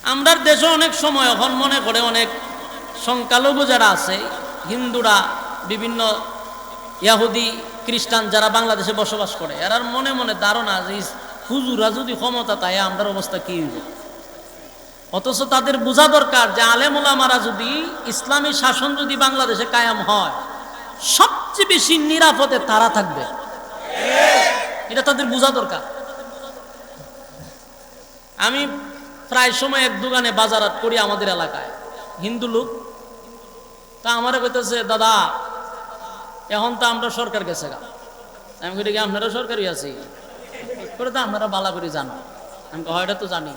আমরার দেশে অনেক সময় এখন মনে করে অনেক সংখ্যালঘু যারা আছে, হিন্দুরা, বিভিন্ন ইয়াহুদি, খ্রিস্টান যারা বাংলাদেশে বসবাস করে, এরার মনে মনে ধারণা যে হুজুরা যদি ক্ষমতা তাই আমরার অবস্থা কি হইব? অথচ তাদের বোঝা দরকার যে আলেমুলামারা যদি ইসলামী শাসন যদি বাংলাদেশে কায়াম হয়, সবচেয়ে বেশি নিরাপদে তারা থাকবে। এটা তাদের বোঝা দরকার। আমি প্রায় সময় এক দোকানে বাজারাত করি আমাদের এলাকায়। হিন্দু লোক। তা আমারে কইতেছে দাদা এখন তো আমরা সরকার গেছে গা। আমি কই কি আপনারা সরকারি আছি? করে তো আপনারা বালা করে জানো। আমি কই, হয় এটা তো জানি।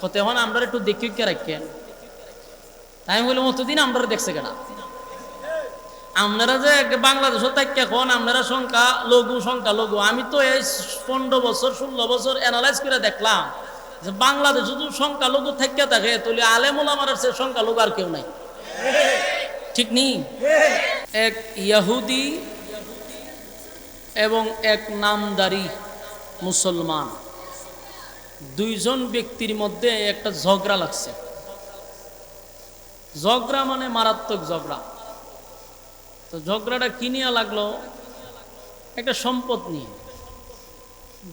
কত এখন আমরা একটু দেখি কে রাখেন তাই আমি বললাম অতদিন আমরা দেখছে কেনা? আপনারা যে বাংলাদেশ তাইকে এখন আপনারা সংখ্যা লঘু সংখ্যা লঘু। আমি তো এই পনেরো বছর ষোলো বছর অ্যানালাইজ করে দেখলাম। যে বাংলাদেশে যদি সংখ্যা লঘু থাকে থাকে, তাহলে আলেমুল আমার সে সংখ্যা লঘু আর কেউ নাই। ঠিক নেই? এক ইয়াহুদি এবং এক নামদারি মুসলমান। দুইজন ব্যক্তির মধ্যে একটা ঝগড়া লাগছে। ঝগড়া মানে মারাত্মক ঝগড়া। তো ঝগড়াটা কিনিয়া লাগল? একটা সম্পদ নিয়ে।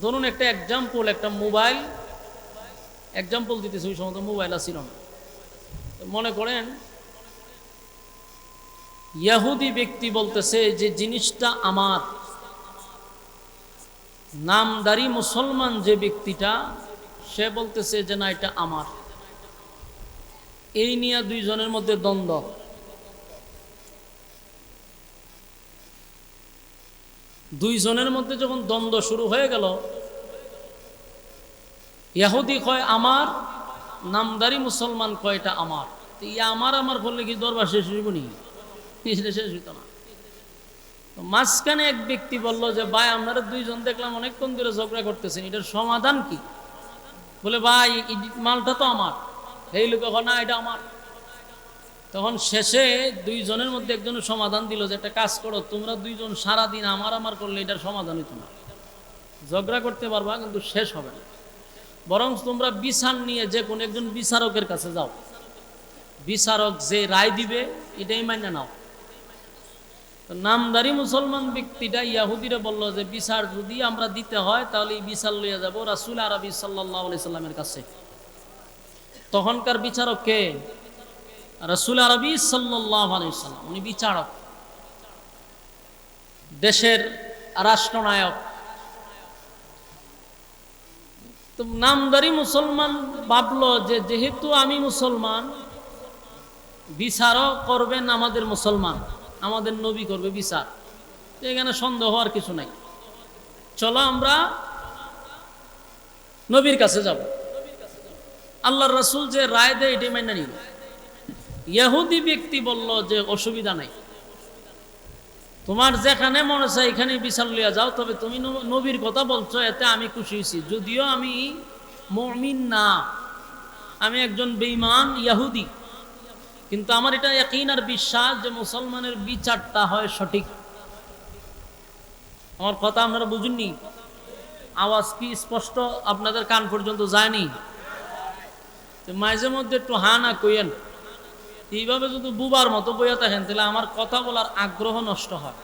ধরুন একটা এক্সাম্পল একটা মোবাইল এক্সাম্পল দিতেছে ওই সময় তো মোবাইল আসছিল না মনে করেন, ইয়াহুদি ব্যক্তি বলতেছে যে জিনিসটা আমার। নামদারি মুসলমান যে ব্যক্তিটা, সে বলতেছে যে না, এটা আমার। এই নিয়ে দুইজনের মধ্যে দ্বন্দ্ব। দুইজনের মধ্যে যখন দ্বন্দ্ব শুরু হয়ে গেল ইয়াহুদি কয়, আমার নামদারি মুসলমান কয়টা আমার? তো ইয়া আমার আমার বললে কি দরবার শেষ হইব নি এটা শেষ হইত না। তো মাঝখানে এক ব্যক্তি বলল যে, ভাই, আপনারা দুইজন দেখলাম অনেকক্ষণ ধরে ঝগড়া করতেছেন, এটার সমাধান কি? বলে, ভাই মালটা তো আমার। এই লোক না, এটা আমার। তখন শেষে দুইজনের মধ্যে একজনের সমাধান দিল যে, একটা কাজ করো, তোমরা দুইজন সারাদিন আমার আমার করলে এটার সমাধান হইতো না। ঝগড়া করতে পারবা, কিন্তু শেষ হবে না। বরং তোমরা বিচার নিয়ে যে কোনো একজন বিচারকের কাছে যাও। বিচারক যে রায় দিবে, এটাই মান্য নাও। নামদারি মুসলমান ব্যক্তিটা ইয়াহুদিরা বলল যে, বিচার যদি আমরা দিতে হয়, তাহলে এই বিচার লইয়া যাব রাসুল আরবি সাল্লাহ সাল্লামের কাছে। তখনকার বিচারক কে? রসুল আরবি সাল্লাহ উনি বিচারক। দেশের রাষ্ট্রনায়ক। তো নামদারি মুসলমান ভাবলো যে যেহেতু আমি মুসলমান, বিচারও করবেন আমাদের মুসলমান, আমাদের নবী করবে বিচার। এখানে সন্দেহ হওয়ার কিছু নাই। চলো আমরা নবীর কাছে যাব। আল্লাহর রসুল যে রায় দেয় এটাই মাইনা নিব ইহুদি ব্যক্তি বলল যে অসুবিধা নাই। তোমার যেখানে মনে চায় এখানে বিচার লিয়া যাও। তবে তুমি নবীর কথা বলছো, এতে আমি খুশি হয়েছি যদিও আমি মমিন না, আমি একজন বেঈমান ইয়াহুদি। কিন্তু আমার এটা একই আর বিশ্বাস যে মুসলমানের বিচারটা হয় সঠিক। আমার কথা আপনারা বুঝুননি? আওয়াজ কি স্পষ্ট? আপনাদের কান পর্যন্ত যায়নি? মাঝে মধ্যে একটু হা না কইয়েন। এইভাবে যদি বুবার মতো বইয়া থাকেন, তাহলে আমার কথা বলার আগ্রহ নষ্ট হয়।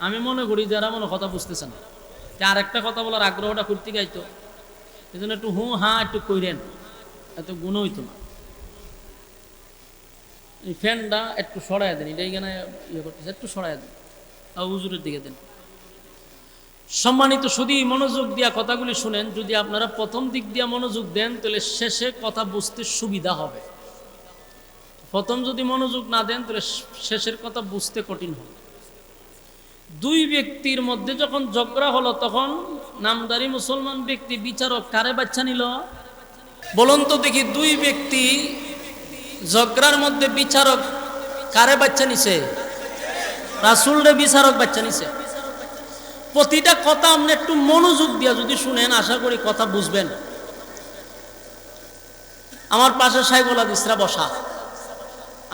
আমি মনে করি যারা মনে কথা বুঝতেছে না। যে আর একটা কথা বলার আগ্রহটা করতে গাইতো এই জন্য একটু হু, হা একটু কইরেন। এত গুণ হইতো না। এই ফ্যানটা একটু সরাই দেন। এটা এখানে ইয়ে করতেছে, একটু সরাই দেন। উজুরের দিকে দেন। সম্মানিত শুধু মনোযোগ দিয়া কথাগুলি শুনেন। যদি আপনারা প্রথম দিক দিয়া মনোযোগ দেন, তাহলে শেষে কথা বুঝতে সুবিধা হবে। প্রথম যদি মনোযোগ না দেন, তাহলে শেষের কথা বুঝতে কঠিন হবে। দুই ব্যক্তির মধ্যে যখন ঝগড়া হলো, তখন নামদারি মুসলমান ব্যক্তি বিচারক কারে বাচ্চা নিল? বলুন তো দেখি, দুই ব্যক্তি ঝগড়ার মধ্যে বিচারক কারে বাচ্চা নিছে? রাসুলরে বিচারক বাচ্চা নিছে। প্রতিটা কথা আপনি একটু মনোযোগ দিয়া যদি শুনেন, আশা করি কথা বুঝবেন। আমার পাশে সাইবুল হাদিসরা বসা।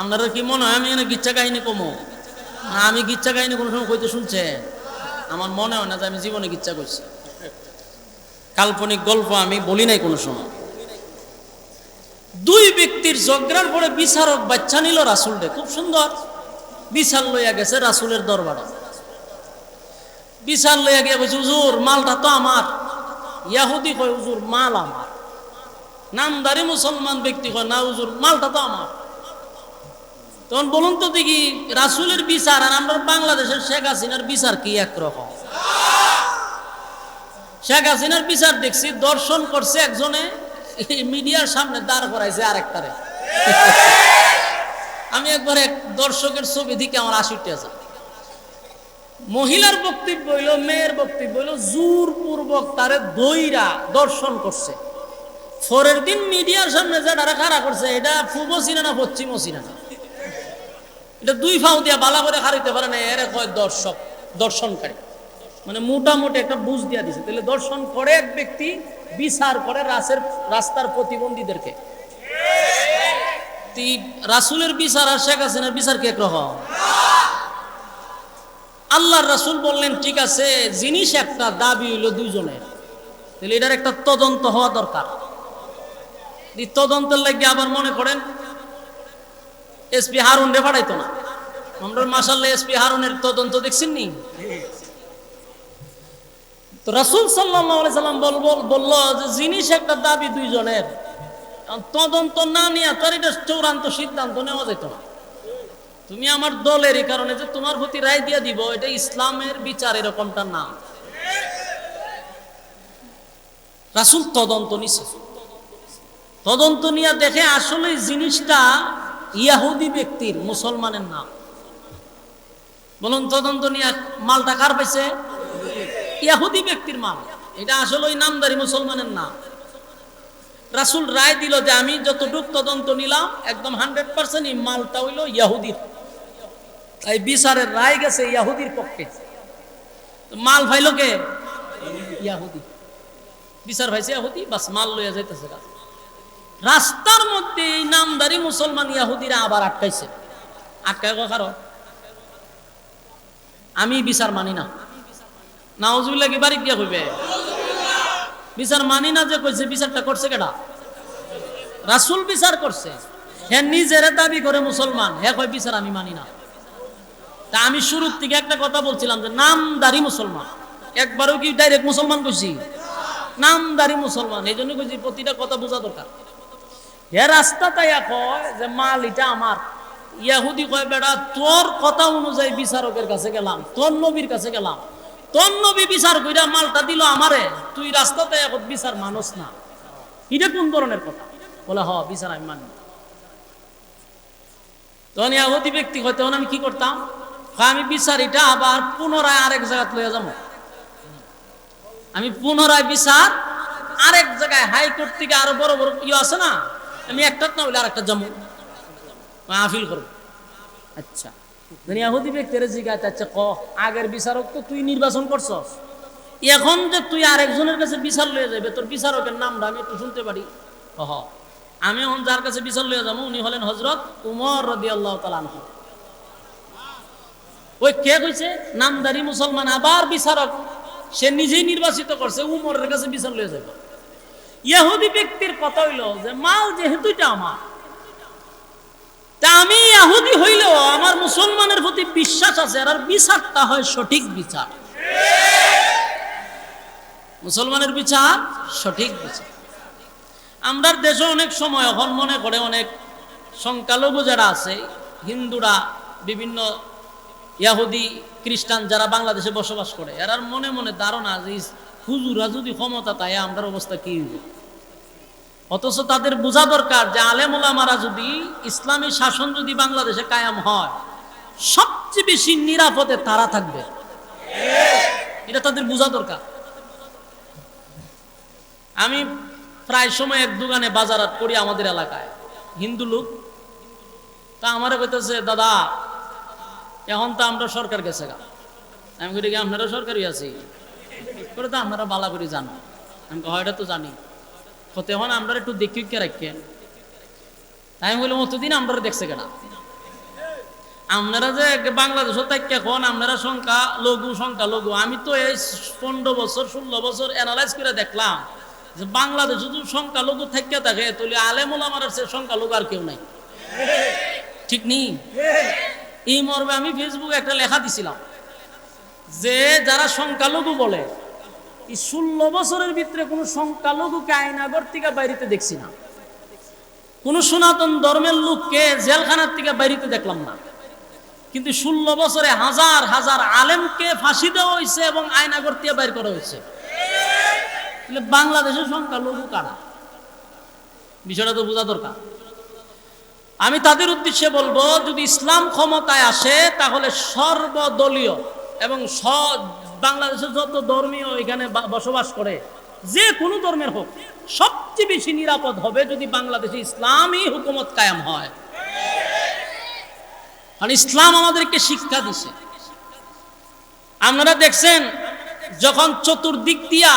আপনারা কি মনে হয় আমি গিচ্ছা কাহিনী কমো? না, আমি গিচ্ছা কাহিনী কোনো সময় কইতে শুনছে? আমার মনে হয় না যে আমি জীবনে গিচ্ছা করছি। কাল্পনিক গল্প আমি বলি নাই কোনো সময়। দুই ব্যক্তির ঝগড়ার পরে বিচারক বাচ্চা নিল রাসুলরে খুব সুন্দর। বিচার লইয়া গেছে রাসুলের দরবারে। বিচার লইয়া গিয়ে কইছে, হুজুর, মালটা তো আমার। ইয়াহুদি কয়, হুজুর, মাল আমার। নামদারি মুসলমান ব্যক্তি কয়, না, হুজুর, মালটা তো আমার। তখন বলুন তো দেখি, রাসুলের বিচার আর আমরা বাংলাদেশের শেখ হাসিনার বিচার কি একরকম? শেখ হাসিনার বিচার দেখছি, দর্শন করছে একজনে মিডিয়ার সামনে দাঁড় করাইছে আরেকটারে। আমি একবার এক দর্শকের ছবি দিকে আমার আশিটি আছে। মহিলার বক্তব্য হইল, মেয়ের বক্তব্য হইল জোর পূর্বক তারে দইরা দর্শন করছে। পরের দিন মিডিয়ার সামনে যে তারা খাড়া করছে, এটা পূর্ব চিনে না পশ্চিম চিনে না? এটা দুই ফাউ দিয়া বালা করে খারিতে পারে না, এর কয় দর্শক, দর্শনকারী। মানে মোটামুটি একটা বুঝ দিয়া দিছে। তাহলে দর্শন করে এক ব্যক্তি, বিচার করে রাসের, রাস্তার প্রতিবন্ধীদেরকে। রাসুলের বিচার আর শেখ বিচার আল্লাহর রাসুল বললেন, ঠিক আছে জিনিস একটা দাবি হইল দুইজনের। তাহলে এটার একটা তদন্ত হওয়া দরকার। তদন্তের লাগে আবার মনে করেন এসপি হারুন রে পাঠাইতো না। আমরা মাসাল্লাহ এসপি হারুনের তদন্ত দেখছেন নি? সাল্লাম বল বলল যে জিনিস একটা দাবি দুইজনের তদন্ত না এটা চূড়ান্ত সিদ্ধান্ত নেওয়া যেত না। তুমি আমার দলের এই কারণে যে তোমার প্রতি রায় দিয়ে দিব, এটা ইসলামের বিচার এরকমটা না। রাসুল তদন্ত নিছে। তদন্ত নিয়ে দেখে আসলে জিনিসটা ইয়াহুদি ব্যক্তির, মুসলমানের নাম। বলুন, তদন্ত নিয়ে মালটা কার পাইছে? ইয়াহুদি ব্যক্তির মাল। এটা আসলে ওই নামদারি মুসলমানের নাম। রাসুল রায় দিল যে আমি যতটুক তদন্ত নিলাম, একদম হান্ড্রেড পার্সেন্ট এই মালটা হইল ইয়াহুদির। এই বিচারের রায় গেছে ইয়াহুদির পক্ষে। মাল ভাইল কে? ইয়াহুদি। বিচার ভাইছে ইয়াহুদি, বাস মাল লইয়া যাইতেছে গা। রাস্তার মধ্যে এই নামদারি মুসলমান ইয়াহুদিরা আবার আটকাইছে। আটকায় কারও? আমি বিচার মানি না। নাওজুবিল্লাহ কি বাড়ি গিয়া কইবে? বিচার মানি না যে কইছে, বিচারটা করছে কেডা? রাসুল বিচার করছে। হ্যাঁ নিজের দাবি করে মুসলমান হ্যাঁ কয়, বিচার আমি মানি না। তা আমি শুরুর থেকে একটা কথা বলছিলাম যে নামদারি মুসলমান। একবারও কি ডাইরেক্ট মুসলমান কইছি? নামদারি মুসলমান। এই জন্য কইছি প্রতিটা কথা বোঝা দরকার। হে রাস্তা তাই কয় যে মাল এটা আমার। ইয়াহুদি কয়, বেড়া, তোর কথা অনুযায়ী বিচারকের কাছে গেলাম, তোর নবীর কাছে গেলাম। তোর নবী বিচার কইরা মালটা দিল আমারে, তুই রাস্তাতে এখন বিচার মানুষ না। এটা কোন ধরনের কথা? বলে, হ, বিচার আমি মানি। তখন ইয়াহুদি ব্যক্তি হয় তখন আমি কি করতাম? আমি বিচার এটা আবার পুনরায় আরেক জায়গায় লইয়া যাব। আমি পুনরায় বিচার আরেক জায়গায় হাইকোর্ট থেকে আরও বড় বড় ইয়ে আছে না? আমি একটা না বলে আরেকটা যাব আফিল করব। আচ্ছা। মানে ইয়াহুদি ব্যক্তির জিজ্ঞাসা আচ্ছা ক আগের বিচারক তো তুই নির্বাচন করছস। এখন যে তুই আরেকজনের কাছে বিচার লয়ে যাবে তোর বিচারকের নামটা আমি একটু শুনতে পারি। হ আমি এখন যার কাছে বিচার লয়ে যাব উনি হলেন হজরত উমর রদি আল্লাহ তালান ওই কে কইছে? নামদারি মুসলমান আবার বিচারক। সে নিজেই নির্বাচিত করছে উমরের কাছে বিচার লয়ে যাবে ইয়াহুদি ব্যক্তির কথা হইল যে, মাল যেহেতু আমার, তা আমি ইয়াহুদি হইলেও আমার মুসলমানের প্রতি বিশ্বাস আছে, আর বিচারটা হয় সঠিক বিচার। মুসলমানের বিচার সঠিক বিচার। আমরা দেশে অনেক সময় এখন মনে করে অনেক সংখ্যালঘু যারা আছে, হিন্দুরা, বিভিন্ন ইয়াহুদি খ্রিস্টান যারা বাংলাদেশে বসবাস করে, এরার মনে মনে ধারণা যে, হুজুরা যদি ক্ষমতা তাই আমরা অবস্থা কি হইব? অথচ তাদের বোঝা দরকার যে আলেম ওলামারা যদি ইসলামী শাসন যদি বাংলাদেশে কায়াম হয়, সবচেয়ে বেশি নিরাপদে তারা থাকবে। এটা তাদের বোঝা দরকার। আমি প্রায় সময় এক দোকানে বাজারাত করি আমাদের এলাকায়। হিন্দু লোক। তা আমার কইতেছে, দাদা, এখন তো আমরা সরকার গেছে গা। আমি কই আপনারা সরকারি আছি? করে তো আপনারা বালা করে জানো। আমি হয়, এটা তো জানি। হতে হন আমরা একটু দেখি কে রাখেন আমি বললাম, অতদিন আমরা দেখছে কেনা? আপনারা যে বাংলাদেশ তাকে এখন আপনারা সংখ্যা, লঘু সংখ্যা, লঘু। আমি তো এই পনেরো বছর, ষোলো বছর অ্যানালাইজ করে দেখলাম যে বাংলাদেশে যদি সংখ্যালঘু থেকে থাকে, তাহলে আলেমুল আমার সে সংখ্যালঘু আর কেউ নাই। ঠিক নেই এই মর্মে আমি ফেসবুকে একটা লেখা দিছিলাম যে, যারা সংখ্যালঘু বলে এই ষোলো বছরের ভিতরে কোনো সংখ্যালঘুকে আইনাগর থেকে বাইরেতে দেখছি না। কোন সনাতন ধর্মের লোককে জেলখানার থেকে বাইরেতে দেখলাম না। কিন্তু ষোলো বছরে হাজার হাজার আলেমকে ফাঁসি দেওয়া হয়েছে এবং আয়নাগর থেকে বাইর করা হয়েছে। বাংলাদেশের সংখ্যালঘু কারা? বিষয়টা তো বোঝা দরকার। আমি তাদের উদ্দেশ্যে বলব, যদি ইসলাম ক্ষমতায় আসে, তাহলে সর্বদলীয় এবং বাংলাদেশের যত ধর্মীয় এখানে বসবাস করে, যে কোনো ধর্মের হোক, সবচেয়ে বেশি নিরাপদ হবে যদি বাংলাদেশে ইসলামই হুকুমত কায়াম হয়। কারণ ইসলাম আমাদেরকে শিক্ষা দিছে। আপনারা দেখছেন, যখন চতুর্দিক দিয়া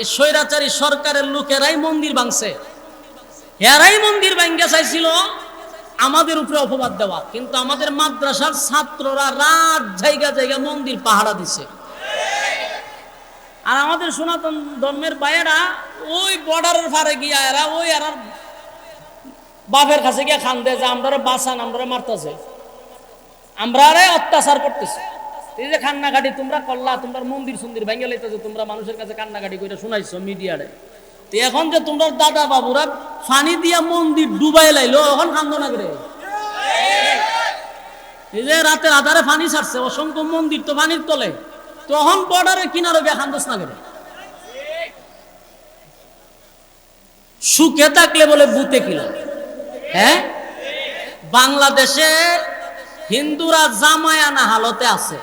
এই স্বৈরাচারী সরকারের লোকেরাই মন্দির ভাঙছে, এরাই মন্দির ভাঙ্গা চাইছিল, আমাদের উপরে অপবাদ দেওয়া। কিন্তু আমাদের মাদ্রাসার ছাত্ররা রাত জায়গা জায়গা মন্দির পাহারা দিছে। আর আমাদের সনাতন ধর্মের ভাইয়েরা ওই বর্ডারের ফারে গিয়া এরা ওই এরা বাপের কাছে গিয়া খান দেয় যে আমরা বাঁচান আমরা মারতেছে। আমরা আরে অত্যাচার করতেছে। এই যে কান্নাকাটি তোমরা করলা, তোমরা মন্দির সুন্দির ভেঙে লাইতেছো, তোমরা মানুষের কাছে কান্নাকাটি করে শোনাইছো মিডিয়ারে। তো এখন যে তোমরা দাদা বাবুরা ফানি দিয়া মন্দির ডুবাই লাইলো, এখন কান্দ না করে? এই যে রাতের আধারে ফানি ছাড়ছে, অসংখ্য মন্দির তো পানির তলে। তখন বর্ডারে কিনারে গিয়ে খান্দস না করে। সুখে থাকলে বলে বুতে কিলো হ্যাঁ? বাংলাদেশে হিন্দুরা জামায়ানা হালতে আছে।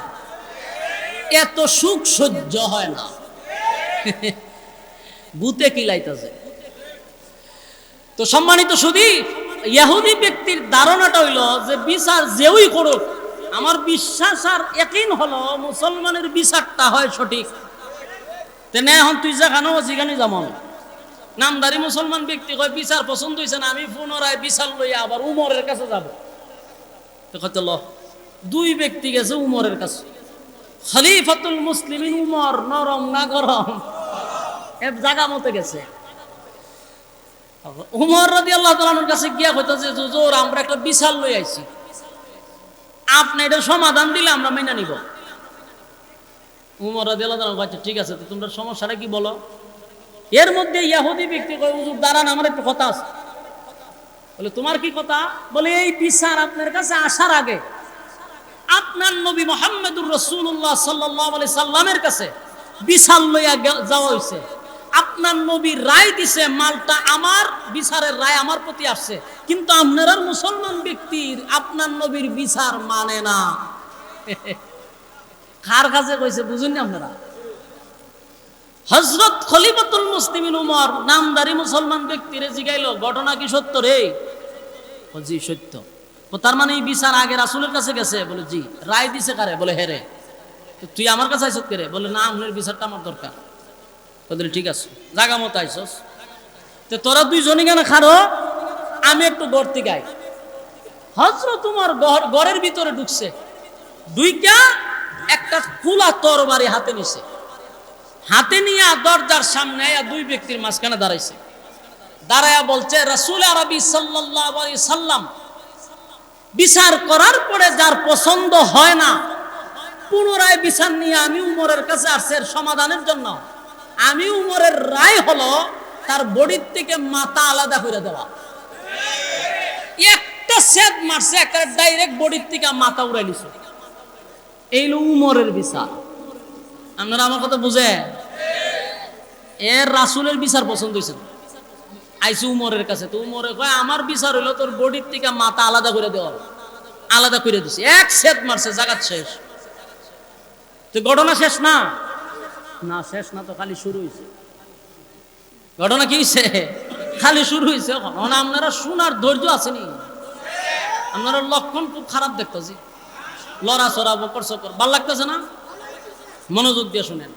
এত সুখ সহ্য হয় না। বুতে কিলাইতেছে তো সম্মানিত শুধু ইয়াহুদি ব্যক্তির ধারণাটা হইল যে বিচার যেই করুক আমার বিশ্বাস আর একইন হলো মুসলমানের বিচারটা হয় সঠিক। তেনে এখন তুই যেখানেও যেখানে যেমন? নামদারি মুসলমান ব্যক্তি কয়, বিচার পছন্দ হয়েছে না, আমি পুনরায় বিচার লইয়া আবার উমরের কাছে যাব। ল, দুই ব্যক্তি গেছে উমরের কাছে। খলিফাতুল মুসলিমিন উমর, নরম না গরম? এক জায়গা মতে গেছে। উমর রাদি আল্লাহ কাছে গিয়া কইতো যে জোর আমরা একটা বিচার লই আইছি। আপনি এটা সমাধান দিলে আমরা মেনে নিব। উমর আচ্ছা ঠিক আছে, তো তোমরা সমস্যাটা কি বলো? এর মধ্যে ইয়াহুদি ব্যক্তি হুজুর, দাঁড়ান, আমার একটু কথা আছে। বলে, তোমার কি কথা? বলে, এই বিচার আপনার কাছে আসার আগে আপনার নবী মোহাম্মদুর রসুল্লাহ সাল্লাহ সাল্লামের কাছে বিশাল লইয়া যাওয়া হয়েছে আপনার নবী রায় দিছে, মালটা আমার, বিচারের রায় আমার প্রতি আসছে। কিন্তু আপনারা মুসলমান ব্যক্তির আপনার নবীর বিচার মানে না। কার কাছে কইছে বুঝুন আপনারা? হজরত খলিফাতুল মুসলিমিন উমর, নামদারি মুসলমান ব্যক্তিরে জিগাইল, ঘটনা কি সত্য রে? জি, সত্য। তার মানে এই বিচার আগে রাসুলের কাছে গেছে? বলে, জি। রায় দিছে কারে? বলে হেরে তুই আমার কাছে আইসত করে বলে, না, আপনার বিচারটা আমার দরকার। বলে ঠিক আছে। জাগা মতো আইসস। তো তোরা দুইজনই কেন খারো আমি একটু গড়তে গাই হজরত তোমার ঘরের ভিতরে ঢুকছে। দুইটা একটা খোলা তরবারি হাতে নিছে। হাতে নিয়ে দরজার সামনে আইয়া দুই ব্যক্তির মাঝখানে দাঁড়াইছে। দাঁড়ায়া বলছে, রাসুল আরবি সাল্লাম, বিচার করার পরে যার পছন্দ হয় না, পুনরায় বিচার নিয়ে আমি উমরের কাছে আসছে সমাধানের জন্য। আমি উমরের রায় হলো তার বডির থেকে মাথা আলাদা করে দেওয়া। একটা সেট মারছে একটা ডাইরেক্ট বডির থেকে মাথা উড়াই নিছে। এই উমরের বিচার। আপনারা আমার কথা বুঝে এর রাসুলের বিচার পছন্দ হয়েছে। আইসি উমরের কাছে, তো উমরে কয়, আমার বিচার হইল তোর বডির থেকে মাথা আলাদা করে দেওয়া। আলাদা করে দিছে। এক সেট মারছে, জাগাত শেষ। তো ঘটনা শেষ না? না, শেষ না তো খালি শুরু হয়েছে ঘটনা কি হয়েছে খালি শুরু হয়েছে এখন। আপনারা শোনার ধৈর্য আসেনি আপনারা লক্ষণ খুব খারাপ দেখতেছি। লড়া চড়া বকর সকর ভালো লাগতেছে না? মনোযোগ দিয়ে শুনেন।